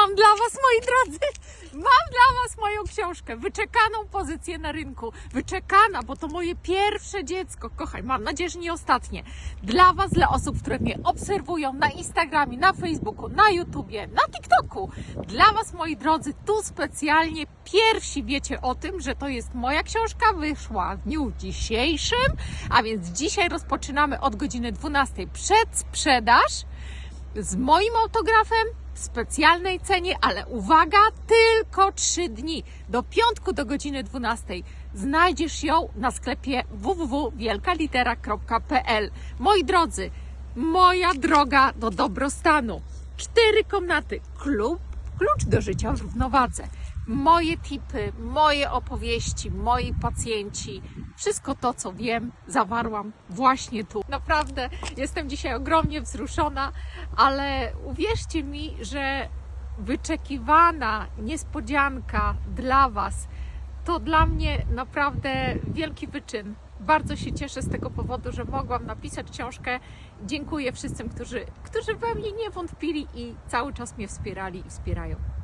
mam dla Was, moi drodzy. Mam dla Was moją książkę. Wyczekaną pozycję na rynku. Wyczekana, bo to moje pierwsze dziecko. Kochaj, mam nadzieję, że nie ostatnie. Dla Was, dla osób, które mnie obserwują na Instagramie, na Facebooku, na YouTubie, na TikToku. Dla Was, moi drodzy, tu specjalnie pierwsi wiecie o tym, że to jest moja książka. Wyszła w dniu dzisiejszym, a więc dzisiaj rozpoczynamy od godziny 12 przedsprzedaż z moim autografem w specjalnej cenie, ale uwaga, tylko 3 dni. Do piątku do godziny 12 znajdziesz ją na sklepie www.wielkalitera.pl. Moi drodzy, moja droga do dobrostanu. Cztery komnaty, klub, klucz do życia w równowadze. Moje tipy, moje opowieści, moi pacjenci, wszystko to, co wiem, zawarłam właśnie tu. Naprawdę jestem dzisiaj ogromnie wzruszona, ale uwierzcie mi, że wyczekiwana niespodzianka dla Was to dla mnie naprawdę wielki wyczyn. Bardzo się cieszę z tego powodu, że mogłam napisać książkę. Dziękuję wszystkim, którzy, którzy we mnie nie wątpili i cały czas mnie wspierali i wspierają.